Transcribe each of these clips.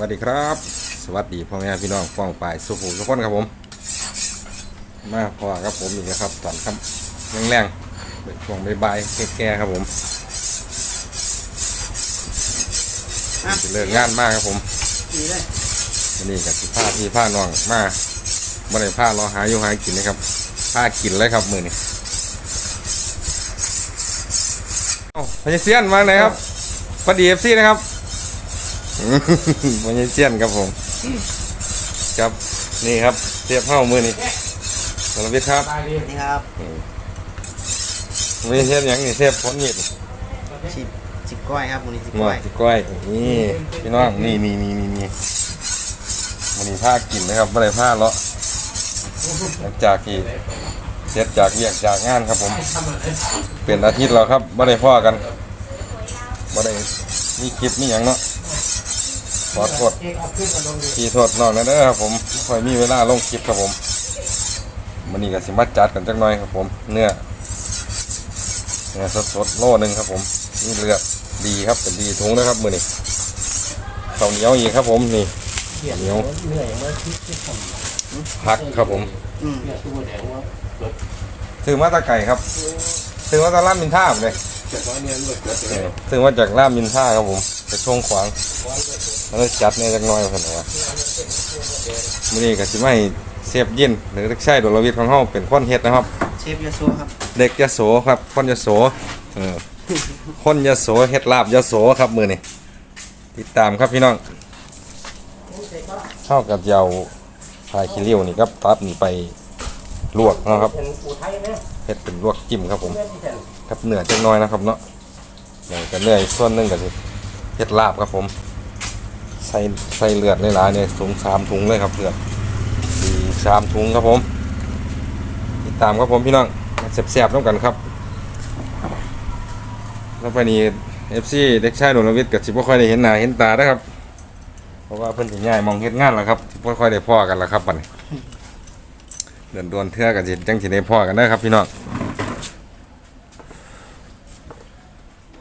วัสดีครับ สวัสดีพ่อแม่พี่น้องฟ้องปลายสุภูทุกคนครับผม มาพอครับผมอีกแล้วครับตอนค่ำแรงๆเป็นช่วงบ่ายๆแก่ๆครับผมจะเลิกงานมากครับผมดีเลยนนี้กับผ้าพี่ผ้าน้องมาบ่ได้ผ้ารอหาอยู่หากินนะครับผ้ากินเลยครับมือนี้เอ้พญเซียนมาไหนครับปดีเอฟซีนะครับ พญาเซียนครับผม ครับนี่ครับเทียบเข้ามือนี่สารวิทย์ครับนี่ครับพญาเซียนหยังนี่เทียบพ้นหยิบสิบสิบก้อยครับมูนี่สิบหมก้วอยดก้อยนี่พี่น้องนี่นี่นี่นี่นี่มันนี่ผ้ากินนะครับไม่ได้ผ้าเลาะหลังจากที่เสร็จจากเรียกจากงานครับผม เป็นอาทิตย์แล้วครับไม่ได้พ่อกันไม่ได้มีคลิปมีอย่างเนาะ ขอโทษที่โทษน้องนะเด้อครับผมไม่ค่อยมีเวลาลงคลิปครับผมมันนี่ก็สิมาจัดกันจักหน่อยครับผม เนื้อเนื้อสดๆโลหนึงครับผมนี่เลือดดีครับเป็นดีถุงนะครับมือนี่ข้าวเหนียวอีกครับผมนี่เหนียวผักครับผมอืมซื้อมาตะไก่ครับซื้อมาตะล่ามินท่าผมเลยซื้อมาจากล่ามินท่าครับผม ไปช่วงขวางแล้วจัดเนี่ยจักหน้อยคนว่ามื่อนี้ก็สิไม่เสียบยินหรือใช่ดลวิทย์ของเฮาเป็นคนเฮ็ดนะครับ เชฟยาโซครับเด็กยโสครับคนยโสเออคนยโสเฮ็ดลาบยโสครับมือนี่ติดตามครับพี่น้องเข้ากับยาวพายขี้ริ้วนี่ครับตัดนี่ไปลวกเนาะครับเฮ็ดเป็นลวกจิ้มครับผมกับเนื้อจังน้อยนะครับเนาะเดี๋ยวกันเนื้ออีกส่วนหนึงก็สิ เฮ็ดลาบครับผม ใส่ใส่เลือดหลายๆเนี่ยถุงสามถุงเลยครับเลือดดีสามถุงครับผมติดตามครับผมพี่น้องมาแซ่บๆต้องกันครับ แล้วไปนี้เอฟซีเด็กชายดลวิทย์กับสิบ่ค่อยได้เห็นหน้าเห็นตานะครับ เพราะว่าเพิ่นสิย้ายมองเฮ็ดงานแล้วครับสิบ่ค่อยได้พ้อกันแล้วครับบันี้เดือนดวนเทื่อกันสิจังสิได้พ้อกันเด้ครับ พี่น้อง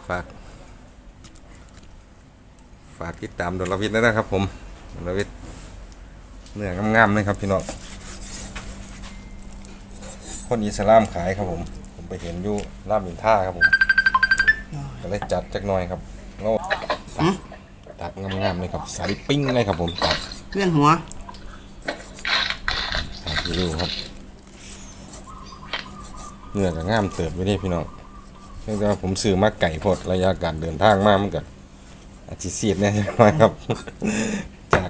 ฝาก ฝากติดตามดลวิทย์ด้วยนะครับ ผมดลวิทย์เนื้องามๆเลยครับพี่น้องคนอิสลามขายครับผม ผมไปเห็นอยู่รามอินท่าครับผมก็เลยจัดจักหน่อยครับแล้วตัดงามๆเลยครับใส่ปิ้งเลยครับผมตัดเพื่อนหัวตัดดูครับเนื้อก็งามเติบไว้นี่พี่น้องเนื่องจากว่าผมซื้อมาไก่พดระยะการเดินทางมามันก็ อาทิซีดเนี่ยจักหน่อยครับ จาก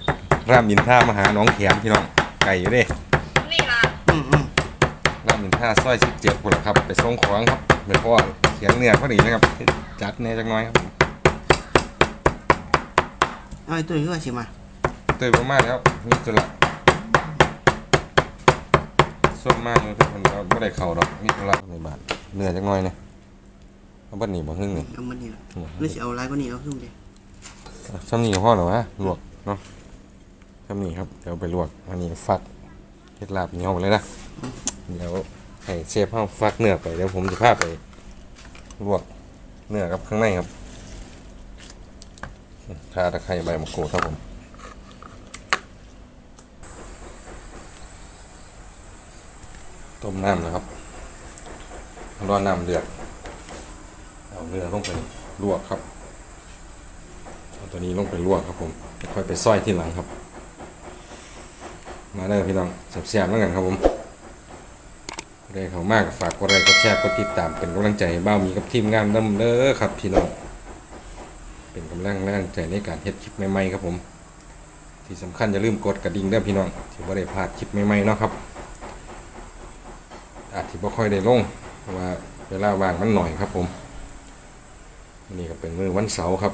รามอินท่ามาหาหน้องแขมพี่น้องไก่อยู่เด้อืมอืมรามอินท่าซอยสิบเจ็ดคนละครับ ไปส่งของครับไปพ่อเขียงเนื้อพอดีนะครับ จัดแน่จักหน้อยครับผมเอาไอ้ตัวนี้ก็สิมาเตยประมาณแล้วมีจุละส่วนมากเลยทุกคนก็ไม่ได้เข่าดอกมีจุละในบาทเนื้อจักหน้อยเนี่ยเอาบัดนี้บ่หึ่งนี่เอามันนี่ละหรือสิเอาลายก็นี่เอาขึ้นเลย ซ้ำนี่ก็พอแล้ววะลวกเนาะซ้ำนี่ครับเดี๋ยวไปลวกอันนี้ฟักเฮ็ดลาบเหนียวเลยนะเดี๋ยวให้เชฟเฮาฟักเนื้อไปเดี๋ยวผมจะพาไปลวกเนื้อกับข้างในครับข่าตะไคร้ใบมะกรูดครับผมต้มน้ำนะครับร้อนน้ำเดือดเอาเนื้อลงไปลวกครับ ตัวนี้ลงไปลวกครับผมค่อยไปซอยที่หลังครับ มาเลยพี่น้องแซ่บๆแล้วกันครับผมได้เขามากฝากกดไลค์กดแชร์กดติดตามเป็นกำลังใจให้บ้ามีกับทีมงานน้ำเด้อครับพี่น้องเป็นกำลังแรงใจในการเฮ็ดคลิปใหม่ๆครับผม ที่สำคัญอย่าลืมกดกระดิ่งเด้อพี่น้องที่ว่าได้พลาดคลิปใหม่ๆเนาะครับอาจที่บ่ค่อยได้ลงเพราะว่าเวลาว่างมันหน่อยครับผมนนี้ก็เป็นมือวันเสาร์ครับ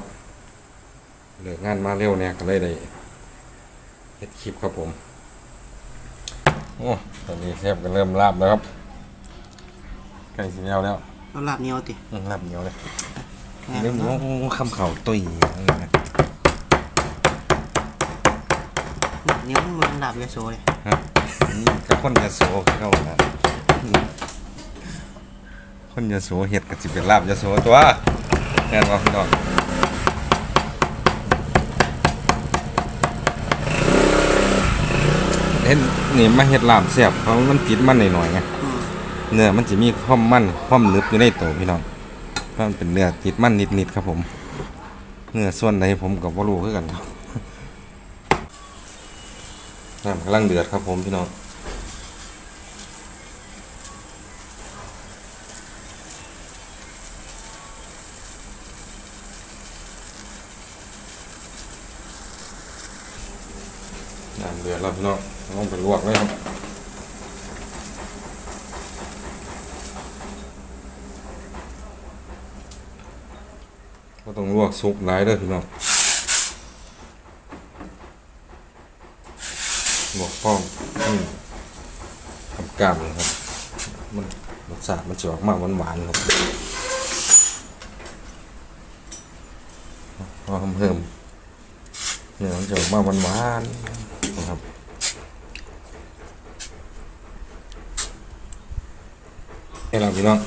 เลิกงานมาเร็วเนี่ยก็เลยได้เฮ็ดคลิปครับผมโอ้ตอนนี้เทปก็เริ่มลาบแล้วครับใกล้สิแล้วแล้วเอาลาบเหนียวติอืมลาบเหนียวเลยแม่เรื่องของคำเข่าตุยอะไรนะเหนียวมันลาบยาโซเลยนี่ก็คนยะโสเข้านะคนยะโสเฮ็ดก็สิเป็นลาบยะโสตัวแน่นอนพี่น้อง ฮ็ดนี่มาเฮ็ดลาบแซ่บเพราะมันติดมันหน่อยๆไงอืมเนื้อมันจะมีความมันความหนึบอยู่ในตัวพี่น้องเพราะมันเป็นเนื้อติดมันนิดๆครับผมเนื้อส่วนใดผมกับว่ารู้คือกันครับน้ำกำลังเดือดครับผมพี่น้องน้ำเดือดแล้วพี่น้องต้องไป ลวกเลยครับก็ต้องลวกซุปหลายเด้อพี่น้องลวกพร้อมอืมทำกล้ามครับ มันรสชาติมันจะออกมาหวานๆครับพอเพิ่มเนี่ยมันจะออกมาหวานๆนะครับ ให้เราพี่น้อง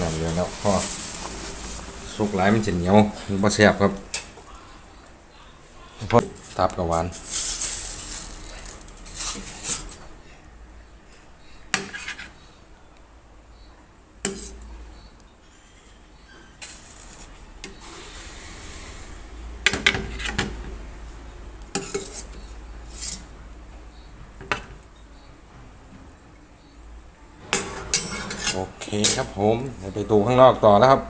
นั่นเลยแล้วพอสุกหลายมันจะเหนียวมันบ่แซ่บครับเพราะตับกับหวาน โอเคครับผมเดี๋ยวไปดูข้างนอกต่อแล้วครับ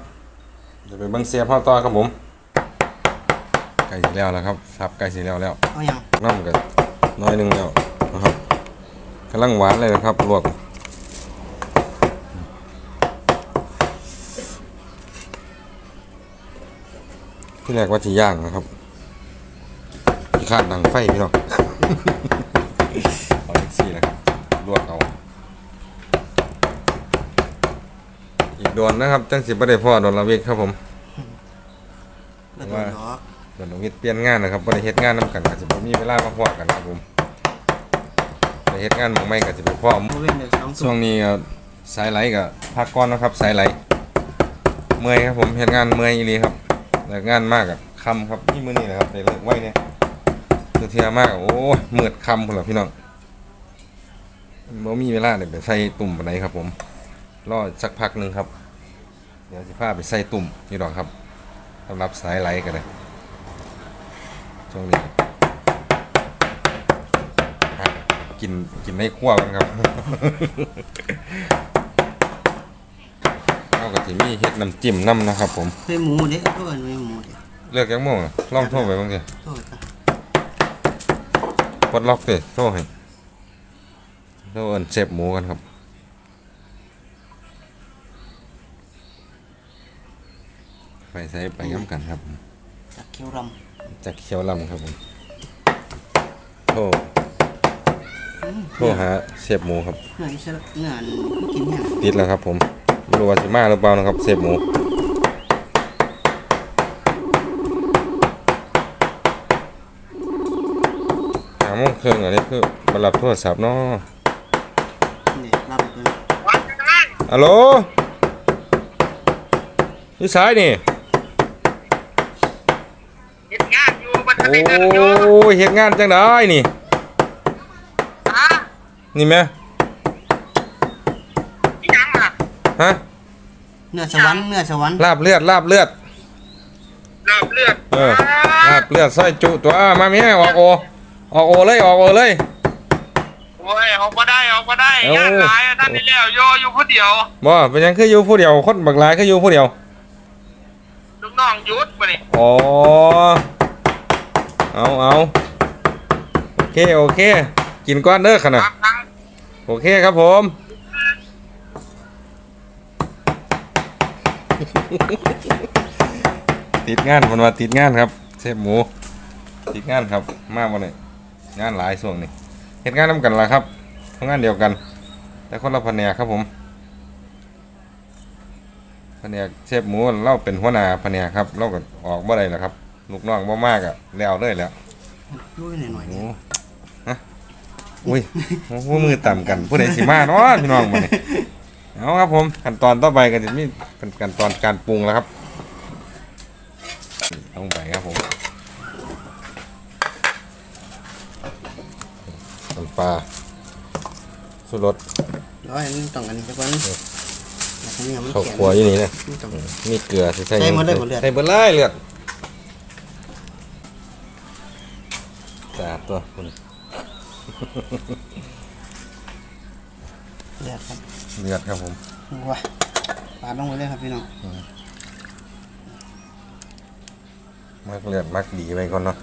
จะไปเบิ้งเสียบพ่อต่อครับผมไก่สีแล้วแล้วครับครับไก่สีแล้วแล้วเอาอย่างน้ำกันน้อยหนึงแล้วนะครับกำลังหวานเลยนะครับลวกที่แรกว่าจะย่างนะครับที่ขาดดังไฟพี่น้อง เอาเล็กซี่นะครับลวกเอา อีกโดนนะครับ จังสิบ่ได้พ่อโดนละเวกครับผมแล้วตัวดอกเดี๋ยวหนูเปลี่ยนงานนะครับบ่ได้เฮ็ดงานนํกันก็สิบ่มีเวลามาพอกันครับผมไปเฮ็ดงานหม่องใหม่ก็สิไปพร้อมโมเว้นเดี๋ยวสองช่วงนี้ก็สายไหลก็พักก่อนนะครับ สายไหล เมื่อยครับผมเฮ็ดงานเมื่อยอีหลีครับเลิกงานมากอะค่ำครับนี่มื้อนี้นะครับได้เลิกไว้เนี่ยคือเที่ยมากอะโอ้ยมืดค่ำพุ่นล่ะพี่น้องบ่มีเวลาได้ไปใส่ตุ่มปานใดครับผมรอสักพักหนึงครับ เดี๋ยวสิพาไปใส่ตุ่มนี่ดอกครับสำหรับสายไหลกันเลยช่วงนี้หากินกินในครัวกันครับเอาก็สิมีเฮ็ดน้ำจิ้มน้ำนะครับผมเฮ้ยหมูเด็กตัวเอิ้นเฮ้ยหมูเด็กเลือกยังโมงอะลองโทรไปบ้างสิตัวจ้ะปลดล็อกสิโทรให้โทรเอินเซฟหมูกันครับ ไปใส่ไปย้ำกันครับ จากเคียวรจากเขียวลำครับผมโทรำอืมโทรหาเซฟหมูครับเนื้ออิสระเนื้ออันผู้กินเนี่ยติดแล้วครับผมไม่รู้ว่าสิมาหรือเปล่านะครับเซฟหมูหาโมงครึ่งอันนี้คือมารับโทรศัพท์เนาะเนี่ยรับตัวนี้ฮัลโหลนี่สายนี่ เฮ็ดงานอยู่มัน โอจะได้เงินอยู่้ยเฮ็ดงานจังได้นี่ฮะนี่แม่อีหยังอะฮะเนื้อสวรรค์เนื้อสวรรค์ลาบเลือดลาบเลือดเลือดเลือดเออลาบเลือดซอยจุตัวอะมาแม่ออกโอออกโอเลยออกโอเลยโอ้ยออกมาได้ออกมาได้เอ้าย่างหลายอันนั่นนี่แล้วโยอยู่ผู้เดียวบ่เป็นหยังคืออยู่ผู้เดียวคนบักหลายคืออยู่ผู้เดียวลูกน้องหยุดมานี่อ๋อ เอาเอาโอเค โอเค กินก้อนเด้อขนาดบางครั้งโอเคครับผมติดงานมันว่าติดงานครับเชฟหมู ติดงานครับมากมาเลยงานหลายช่วงนี้เห็นงานน้ำกันละครับทำงานเดียวกัน แต่คนละแผนกครับผมแผนกเชฟหมูเราเป็นหัวหน้าแผนกครับเราก็ออกบ่ได้แล้วครับ ลูกน้องบ่มากอะแล้วเลยแล้วด้วยหน่อยๆโอ้เนี่ยฮะอุ้ยโอ้โหมือต่ำกันผู้ใดสิมาเนาะพี่น้องมาเนี่ยเอาครับผมขั้นตอนต่อไปก็จะมีเป็นขั้นตอนการปรุงแล้วครับลงไปครับผมำปลาสุรสร้อยมันต้องอันนี้สักวันแล้วทีนี้มันข้าวแข็งขัวอยู่นี่นะมันต้อง มีเกลือใส่ใส่ใส่หมดเลยหมดเลือดใส่เบดไล่เลือด สะอาดตัวคุณเลือดครับเลือดครับผมว้าปาดลงไปเลยครับพี่น้องมักเลือดมักดีไปก่อนเนาะ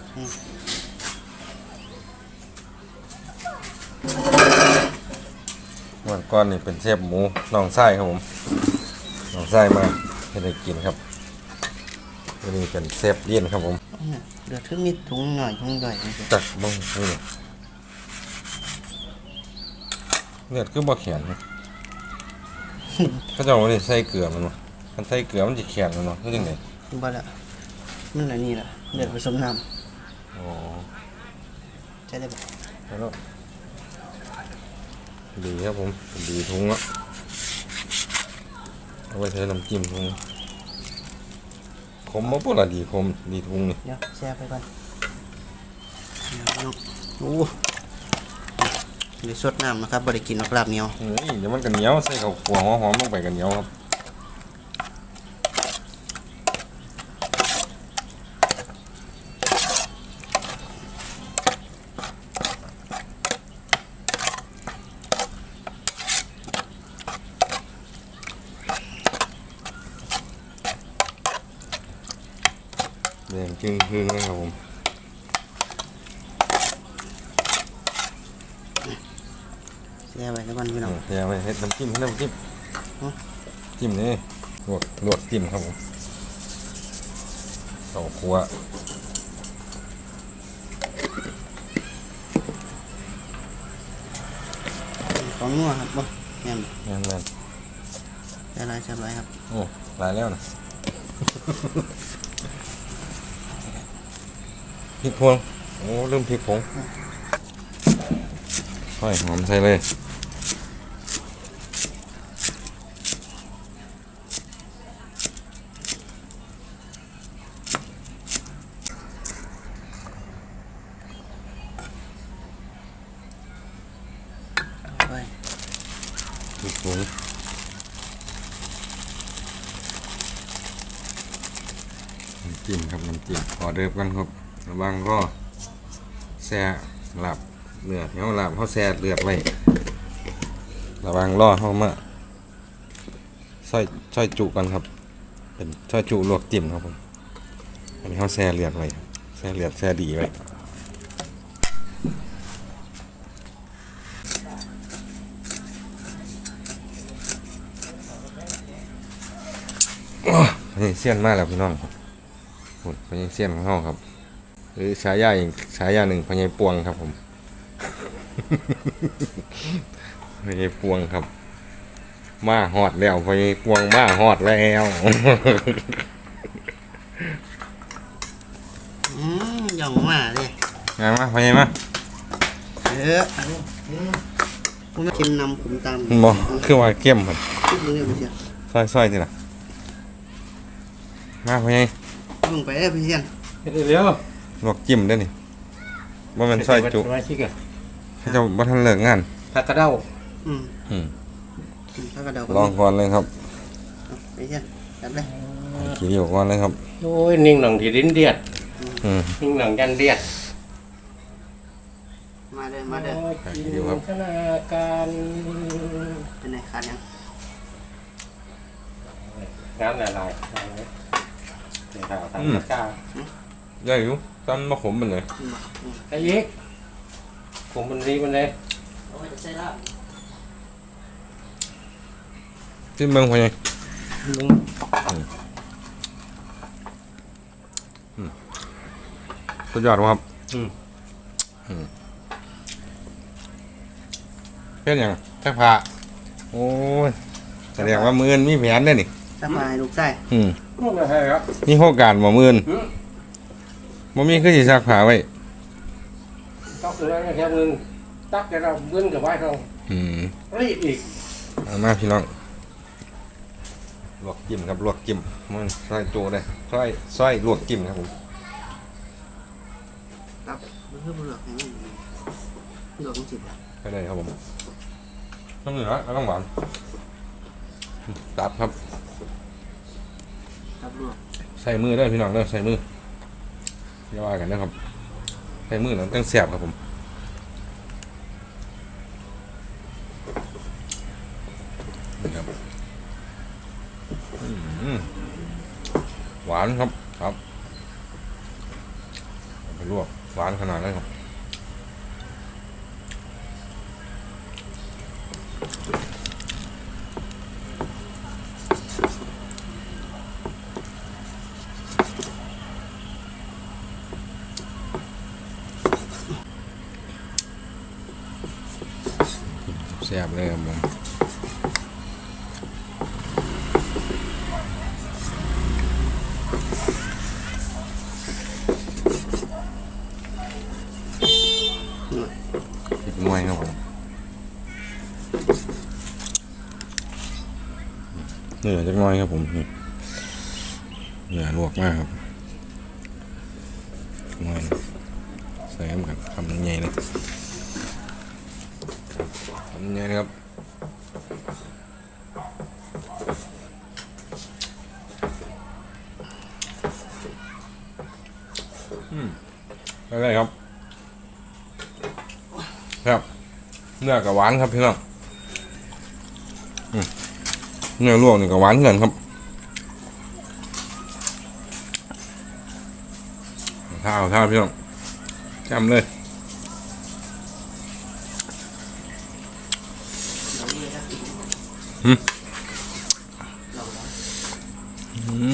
วันก้อนนี่เป็นเชฟหมูน้องไส้ครับผมน้องไส้มาให้ได้กินครับวันนี้เป็นเชฟเลี่ยนครับผม เนี่ยเลือดขึ้นมีถุงหน่อยถุงใหญ่นี่สิจักบ้งนี่เลือดคือบ่แข็งนะเขาเจะว่าได้ใส่เกลือมันวะมันใส่เกลือมันจะแข็งมันเนาะคือจังไดบ่ละมันอันนี้ล่ะเลือดผสมน้อ๋อำใช่ได้ปะแล้วดีครับผมดีทุงอะเอาไว้ใช้น้ำจิ้มทุงค มมาปละดีคมดีทุงนี่เดี๋ยวแช่ไปก่อนเดี๋ยวพี่น้องโอ้เดี๋ยวสดน้ำนะครับบริกินนกลาบเหนียวเฮ้ยเดี๋ยวมันกันเหนียวใส่ข้าวคั่วหอมๆลงไปกันเหนียวครับ แดงจึงคืนเลยครับผม แช่ไว้แล้วก่อนพี่น้อง เดี๋ ยวไปเฮ็ดน้ำจิ้มให้น้ำจิ้มฮะจิ้มนี่ลวกลวกจิ้มครับผมข้าวคั่วของนัวครับบ่แม่นแม่นแม่นได้หลายแซ่บหลายครับ โอ้หลายแล้วนะพริกพวงโอ้ลืมพริกผงใส่หอมใส่เลย เอาไป พริกผงน้ำจิ้มครับน้ำ จิ้มขอเดิมกันครับระวังก็แซ่หลับเลือดเขาหลับเขาแซ่เลือดไว้ระวังล่อเข้ามาซอยซอยจุกันครับ เป็นซอยจุลวกจิ้มครับผมอันนี้เขาแซ่เลือดไว้แซ่เลือดแซ่ดีไว้พญเซียนมากแล้วพี่น้องครับ โอ้ยพญเซียนของเขาครับ หรือฉายาอีกฉายาหนึ่งพญปวงครับผมพญปวงครับ มาหอดแล้วพญปวงมาหอดแล้วอืมย่องมาเลยไงมาพญมาเออผมไม่กินนำผมตามบอคือว่าเข้มครับคิดมึงเนี่ยพี่เชียนซอยซอยทีละมาพญ มึงไปเลยพี่เชียนเร็วลวกจิ้มได้อนี่ว่ามันซอยจุมาชิกอะเขาจะบ่ทันเลิกงาน ผักกระเด้าอืมอืมถ้ากระเดาลองก่อนเลยครับพี่เชียนจับเลยขี่เดียวก่อนเลยครับ โอ้ยนิ่งหนังที่ดินเดียดอืม นิ่งหนังยันเดียดมาเด้อมาเด้อจินตนาการเป็นไงขาดยังงานอะไรเดี๋ย วข่าวทางกาใหญ่อยู่ตั้นมะขมมันเลยอืมอืมไอ้ยิกผมมันรีมันเลยเอาไว้จะใส่ลาบจิ้มเบิ่งพญลุงสุดยอดบ่ครับอืมเพื่อนยังแค่พาโอ้ยแสดงว่ามือนมีแผนได้อนี่สบายลูกไส้ อืมไม่ใช่ครับมีโอกาสบ่มือนอืมบ่มีคือสิซักผ้าไว้ต้องเลยนะแค่มึงตักจะเราเบิ้ลกับไว้ทองอืมรีบอีกเอามาพี่น้องลวกจิ้มครับลวกจิ้มมันซอยโจได้ซอยซอยลวกจิ้มครับผมครับมันคือบุหรี่ให้มันลวกมันสิบไปเลยครับผมน้ำเหนือแล้วต้องหวานตับครับ ครับลวกใส่มือได้พี่น้องเด้อใส่มืออย่าว่ากันนะครับ ใส่มือแล้วตั้งแสบครับผม นี่ครับอืมหวานครับครับไปลวกหวานขนาดนั้นครับแซ่บเลยครับผมอีกหน่วยครับผมเน่จักน่อยครับผมนี่เนื้อลวกมากครับหน่อยนใส่กันคำใหญ่เลยคำใหญ่นะครับอะไรครับ ครับเนื้อกับหวานครับพี่น้อง เนื้อลวกนี่กับหวานเหมือนกันครับข้าวข้าวพี่น้องจำเลยอื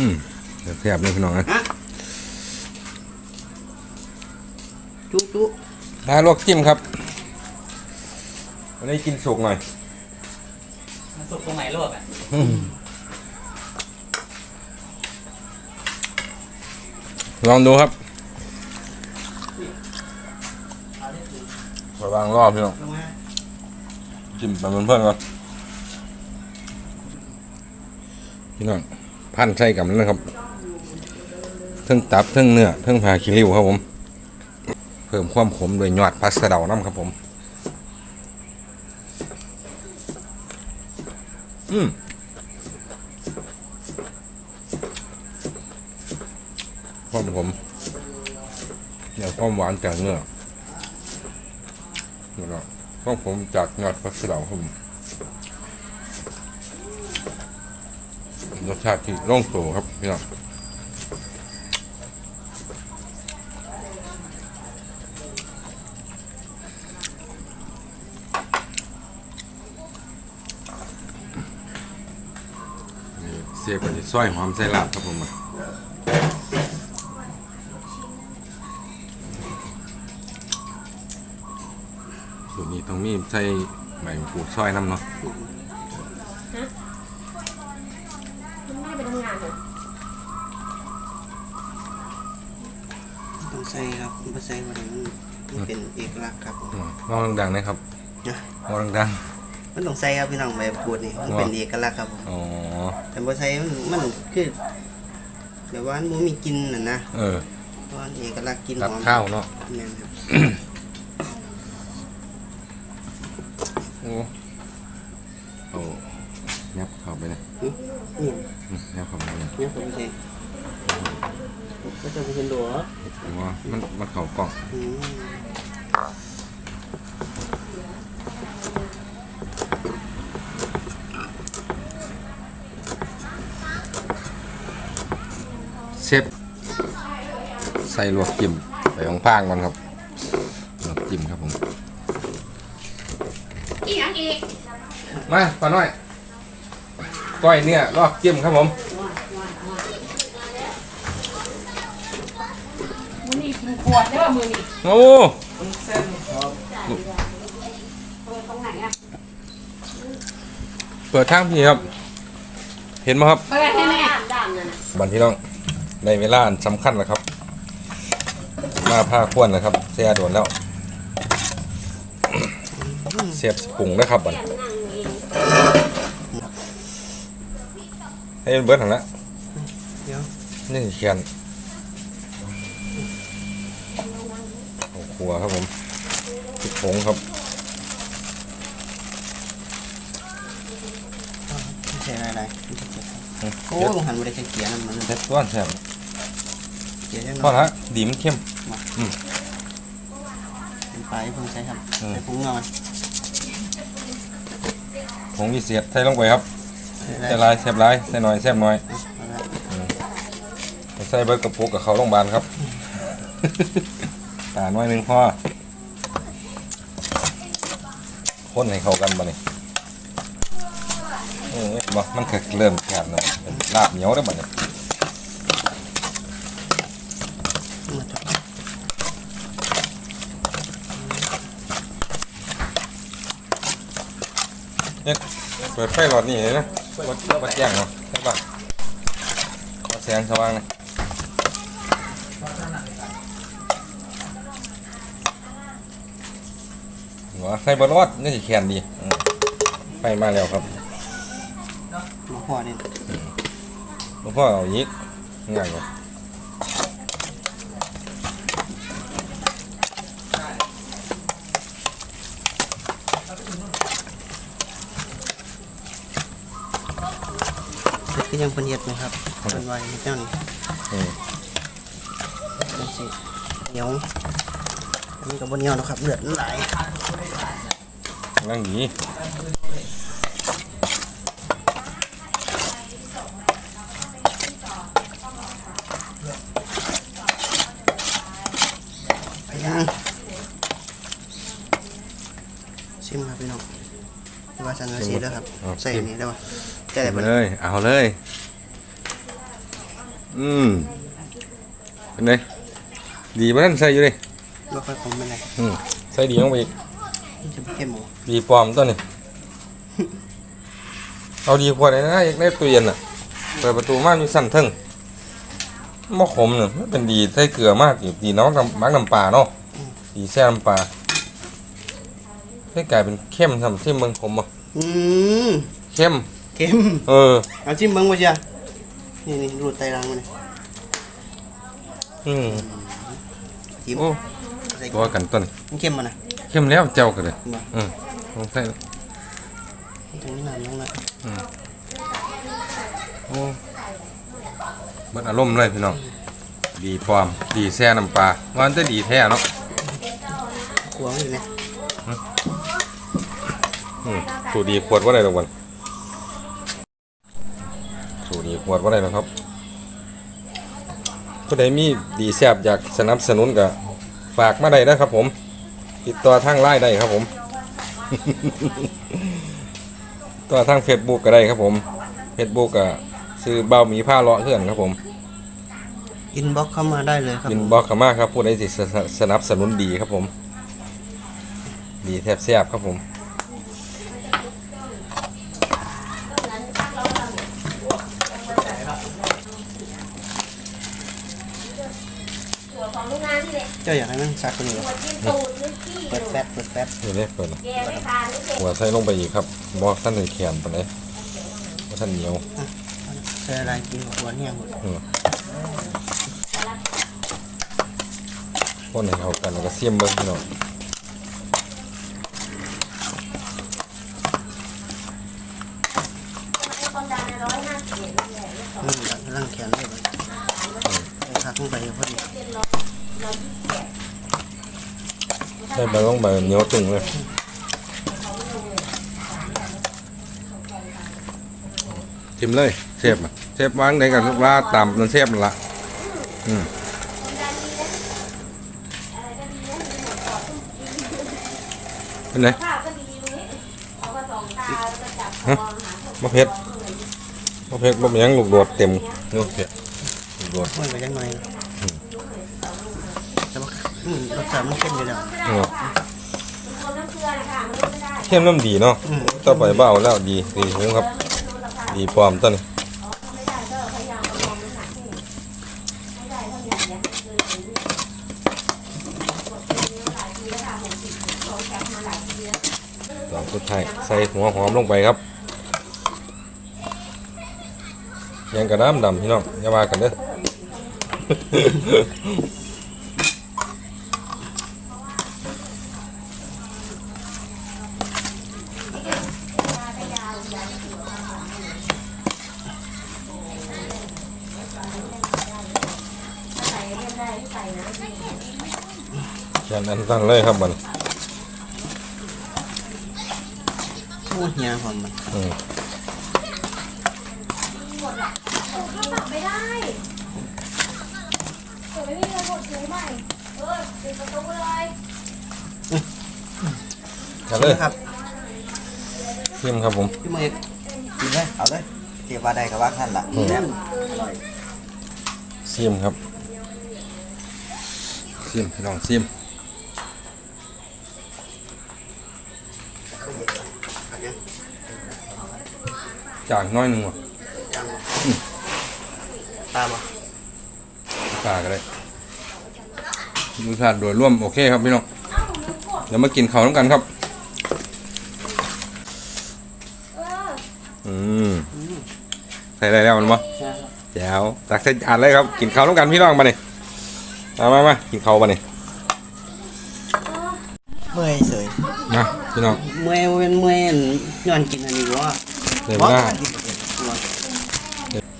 มแซ่บๆเลยพี่น้องนะจุจุได้ลวกจิ้มครับวันนี้กินสุกหน่อย มันสุกตรงไหนลวกอะ ลองดูครับ ระวังรอบพี่น้องลงมาจิ้มไปเพื่อนๆก่อนพี่น้องพันใส่กับนั้นนะครับเทั้งตับเทั้งเนื้อเทั้งผ่าคิริวครับผม เพิ่มความขมโดวยยอดพัสเดาน้ำครับผม อืมขม เนี่ยความหวานจากเนื้อแล้วก็ความขมจากยอดพัสะเดาครับผมรสชาติที่ร่องโตครับพี่น้องเสียบกับซอยหอมใส่ลาบครับผม ใส่ใบมะกรูดซอยน้ำเนาะคุณแม่ไปทำงานเหรอต้องใส่ครับไม่ใส่วันนี้มันเป็นเอกลักษณ์ครับผมอืมลองดังๆนะครับนะลองดังมันต้องใส่ครับพี่น้องใบมะกรูดนี่มันเป็นเอกลักษณ์ครับผมๆอ๋อ แต่บ่ใส่มันมันคือแบบว่ามันบ่มีกลินน่ะนะเออ เพราะว่าเอกลักษณ์กลินหตับอมข้าวเนาะ แม่นครับ โอ้ เอายับเข้าไปเลยนี่อืมยับเข้าไปเลยเนี่ยผมใส่ก็จะเป็นหลัวผมว่ามันมันเข้ากล่องอืมเชฟใส่ลวกจิ้มใส่ของพางก่อนครับลวกจิ้มครับผม อีหยังอีก มาป้าน้อยก้อยเนี่ยลวกจิ้มครับผมมือนี่กินขวดได้ป่ะมือนี่โอ้เปิดตรงไหนอะเปิดทางพี่ครับ เห็นไหมครับเปิดให้แม่ด้านนั่นน่ะบันพี่น้องในเวลาอันสำคัญแล้วครับ มาผ้าควนนะครับเสียโดนแล้วเสียบสปรุงนะครับบัน นั่งเอง ให้มันเบิร์ดถังละเดี๋ยวนี่เขียนโอ้ครัวครับผมผงครับไม่ใช่อะไรๆโอ้ลงหันไปได้ใช้เกียร์นั่นมันเผ็ดต้วนแซ่บเกียร์ยังพอน้อยละดีมันเข้มเป็นปลาที่ผมใช้ครับอืมใช้พุงเงามันผงวิเศษใส่ลงไปครับ ได้ใส่หลายแซ่บหลายใส่น้อยแซ่บน้อยใส่เบิร์กระปุกกับเขาโรงพยาบาลครับตาน้อยหนึงพอคนให้เข้ากันบ่นี่เออบ่มันก็เริ่มแข็งแล้วเป็นลาบเหนียวแล้วบ่นี่มาเนี่ยเปิดไฟหลอดนี่เลยนะ วัดวัดแจ้งเนาะใช่ป่ะขอแสงสว่างหนะหัวใส่บรอดนี่สิแขนดีอืมไฟมาแล้วครับหลวงพ่อนี่หลวงพ่อเอายิกง่ายกว่า เด็กก็ ยังเป็นเห็ดนะครับเป็นไวเจ้านี่อืมเป็นสิเหนียวอันนี้กับบนเหนียวนะครับเลือดไหลนั่งดีไปยังชิมครับพี่น้องว่าสันนิษฐานแล้วครับ ใส่อันนี้ได้ปะใส่ได้ปะเลย เอาเลย อืมเป็นไงดีป่ะนั่นใส่อยู่ดิไม่ค่อยคมไม่ไรอืมใส่ดีลงไปอีกมันจะเข้มหมูดีปลอมตัวนี้เอาดีกว่าเลยนะอยากได้ตู้เย็นอะเปิดประตูม่านมีสั่นเทึ่งมะขมเนี่ยมันเป็นดีใส่เกลือมากอีกดีน้องน้ำมักน้ำปลาเนาะดีแซ่น้ำปลาให้กลายเป็นเข้มทำที่เมืองผมอะอืมเข้มเข้มเออเอาจิ้มเบิ้งมาจ้ะ นี่นี่รูดไตรังมาเลยอืมจิ้มโอ้ใส่ตัวกันต้นมันเข้มมานะเข้มแล้วเจ้ากันเลยมาอืมลองใส่ตรงนี้น้ำลงนะโอ้เบิดอารมณ์เลยพี่น้อง ดีปลอม ดีแซ่น้ำปลาว่ามันจะดีแท้เนาะขวางอยู่นะอืมสูตรดีขวดว่าไรหรอกวัน สูตรดีขวดว่าไรหรอกครับผู้ใดมีดีแซ่บอยากสนับสนุนก็ฝากมาได้นะครับผม ติดต่อทางไลน์ได้ครับผม ต่อทาง Facebook ก็ได้ครับผม Facebook ก็ซื้อเบาหมีผ้าเลาะเพื่อนครับผมอินบ็อกเข้ามาได้เลยครับบินบอกเขามาครับผู้ใดสิสสสนับสนุนดีครับผม ดีแทบแซ่บครับผม เจ้าอยากให้มันซักกว่านี้เหรอหัวจิ้มตูดนึกขี้เปิดแฟบเปิดแฟบนี่เลยเปิดนะแกไม่ทานนี่เสร็จหัวใส่ลงไปอีกครับบอกท่านเลยแขนไปเลยว่าท่านเหนียวใส่อะไรกินหัวเนี่ยหมดคนให้เข้ากันแล้วก็เสียมเบิ้งพี่น้อง ความดันในร้อยห้าสิบเอ็ดนี่แหละ อืมร่างแขนเลยไปทักลงไปพอดี ใส่ใบลงไปเหนียวตึงเลยทิมเลยเสียบอะเสียบวางได้กันว่าตามมันเสียบละอืมเป็นไงข้าวก็ดีตรงนี้เอากระบคอหาพวกมะเพ็ดมะเพ็ดบ่มียังลูกโดดเต็มนี่เสียลูกโดดห้อยไปยังหน่อยแต่ว่า อืมรสชาติมันเข้มอยู่แล้วเนาะคนน้ำเกลือนะคะมันไม่ได้เข้มน้ำดีเนาะต่อไปเบาแล้วดีดีหูครับ ดีปลอมต้นไม่ได้ก็พยายามประคองน้ำหนักให้ไม่ได้เท่านี้เนี่ยคือถึงกดเป็นเนื้อหลายทีแล้วค่ะหกสิบสองแคปมาหลายทีแล้วตอนสุดท้ายใส่หัวหอมลงไปครับยังกระน้ำดำพี่น้องอย่าว่ากันเด้อ ให้ใส่นะยันอันตั้งเลยครับมันโอ้ยเฮียหอมมันอืมก็ปรับไม่ได้เดี๋ยวไม่มีเงินกดซื้อใหม่เออปิดประตูเลยยันเลยครับชิมครับผมพี่มือกินเลยเอาเลยเก็บว่าได้กับว่าท่านละอืมแซ่บชิมครับ ชิมพี่น้องชิมจางน้อยหนึ่งว่ะตามมาปลาก็ได้รสชาติโดยร่วมโอเคครับพี่น้อง เดี๋ยวมากินข้าวน้ำกันครับเอออืมใส่ได้แล้วมันมั้แจ๋วตักใส่จานเลยครับ กินข้าวน้ำกันพี่น้องมาเนี่ย มามามากินข้าวมาเนี่ยเมื่อยเสยนะพี่น้องเมื่อยบ่เป็นเมื่อยอันย้อนกินอันนี้วะเดี๋ยวเวลา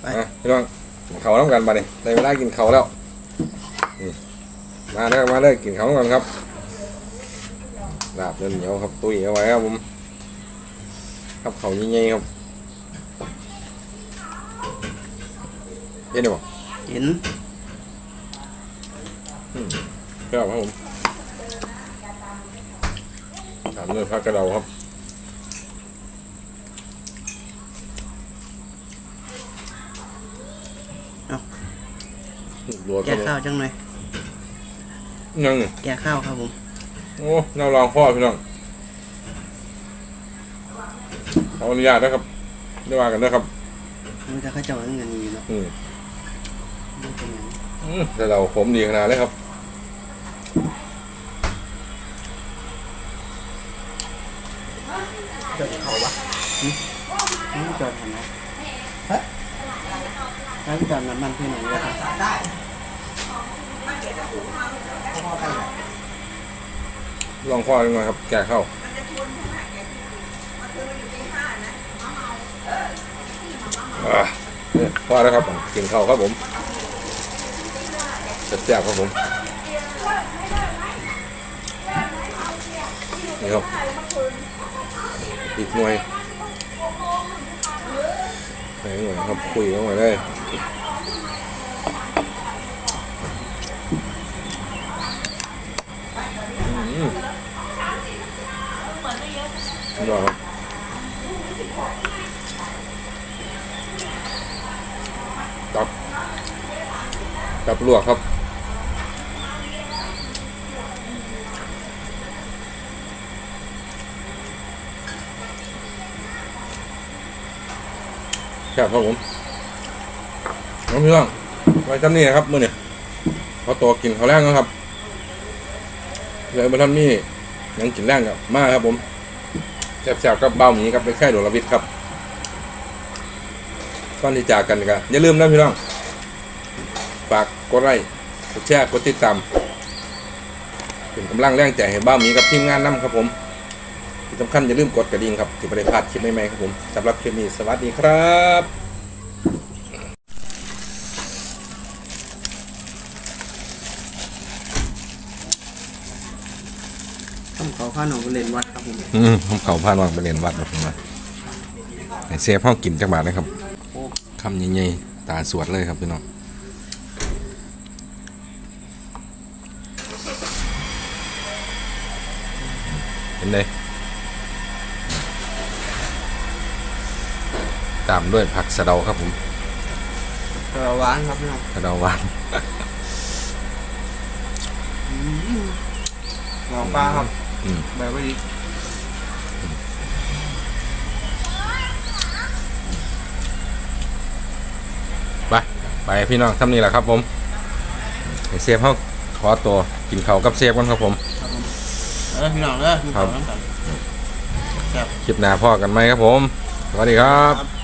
ไปอะพี่น้องกินข้าวน้ำกันมาเนี่ยได้เวลากินข้าวแล้วนี่มาเด้อมาเด้อกินข้าวน้ำกันครับลาบเนื้อเหนียวครับตุ้ยเอาไว้ครับผมครับเขาวยิ่งๆครับเห็นไหมบ่เห็น ครับครับผมถามเรื่องพักกระเดาครับรัวแกะข้าวจังหน่อยยังนี่แกะข้าวครับผม โอ้น่าลองพ่อพี่น้องขออนุญาตนะครับได้ว่ากันนะครับมันจะเข้าเจ้าเงินอยู่เนาะอืมไม่เป็นหยังอืมแต่เราผมดีขนาดเลยครับ เกิดเขาวะหึนี่ จอดทำไมฮะแล้วจอดน้ำมันเพื่อนไหนวะได้ลองพ่อหน่อยครับ แกะเข้าอะเนี่ยพ่อแล้วครับกินข้าวครับผมแซ่บๆครับผมนี่ครับอีกหน่วย ไปหน่อยครับคุยกันหน่อยเลยอืมสุดยครับตับตับลวกครับ ครับครับผมน้องพี่น้องไว้ทำนี่นะครับมื่อเนี่ยพอตัวกินเขาแรงแล้วครับเลยมาทำนี่ยังกินแรงกับมากครับผมแซ่บๆกับเบ้าหมีกับไปแค่โดดระวิดครับก่อนที่จากกันก็อย่าลืมนะพี่น้องฝากกดไลค์กดแชร์กดติดตามเป็นกำลังแรงใจให้เบ้าหมีกับทีมงานนํครับผม สำคัญอย่าลืมกดกระดิ่งครับที่ไม่ได้พลาดคลิปใหม่ๆครับผมสำหรับคลิปนี้สวัสดีครับต้องขอข้าวหนองเล่นวัดครับผมอืมผมเขาพานวางไปเรียนวัดนะผมว่าให้เซฟห้องกินจักบาทนะครับโอ้คำใหญ่ๆตาสวดเลยครับพี่น้องเห็นเล ตามด้วยผักสะเดาครับผมกระหวานครับพี่น้องสะเดาหวานลองปลาครับอืม แบบว่าดีไปไปพี่น้องทำนี่แหละครับผมให้เซฟเขาขอตัวกินเขาวกับเซฟกันครับผม เออพี่น้องเด้อพี่น้องน้ำกันคลิปหน้าพ่อกันไหมครับผม สวัสดีครับ ครับ